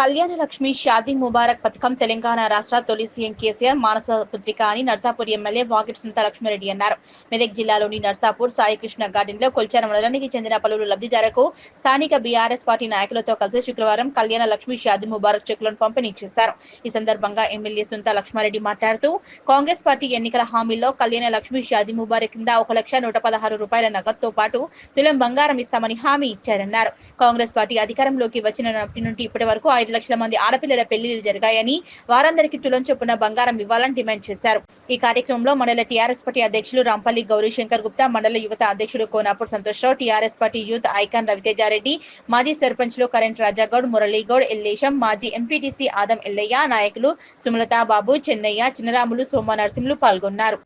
కళ్యాణ లక్ష్మి షాదీ ముబారక్ పథకం తెలంగాణ రాష్ట్ర తొలి సీఎం కేసీఆర్ మానస పుత్రిక అని నర్సాపూర్ ఎమ్మెల్యే వాకిట్ సుంత లక్ష్మారెడ్డి అన్నారు. మెదక్ జిల్లాలోని నర్సాపూర్ సాయికృష్ణ గార్డెన్లో కొల్చార మండలానికి చెందిన పలువురు లబ్ధిదారులకు స్థానిక బీఆర్ఎస్ పార్టీ నాయకులతో కలిసి శుక్రవారం కళ్యాణ లక్ష్మి షాదీ ముబారక్ చెక్కులను పంపిణీ చేశారు. ఈ సందర్భంగా ఎమ్మెల్యే సుంత లక్ష్మారెడ్డి మాట్లాడుతూ కాంగ్రెస్ పార్టీ ఎన్నికల హామీల్లో కళ్యాణ లక్ష్మి షాదీ ముబారక్ కింద ఒక లక్ష నూట పదహారు రూపాయల నగదుతో పాటు తులం బంగారం ఇస్తామని హామీ ఇచ్చారన్నారు. కాంగ్రెస్ పార్టీ అధికారంలోకి వచ్చిన నుండి ఇప్పటి వరకు ఐదు లక్షల మంది ఆడపిల్లల పెళ్ళిళ్ళు జరిగాయని వారందరికీ తులం చొప్పున బంగారం ఇవ్వాలని డిమాండ్ చేశారు. ఈ కార్యక్రమంలో మండల టీఆర్ఎస్ పార్టీ అధ్యక్షులు రాంపల్లి గౌరీశంకర్ గుప్తా మండల యువత అధ్యక్షుడు Konapur Santoshrao TRS party youth icon Ravitejareddy మాజీ సర్పంచ్లు కరెంట్ రాజాగౌడ్ మురళీగౌడ్ ఎల్లేశం మాజీ ఎంపీటీసీ ఆదం ఎల్లయ్య నాయకులు సుమలతా బాబు చెన్నయ్య చిన్నరాములు సోమ నరసింహులు పాల్గొన్నారు.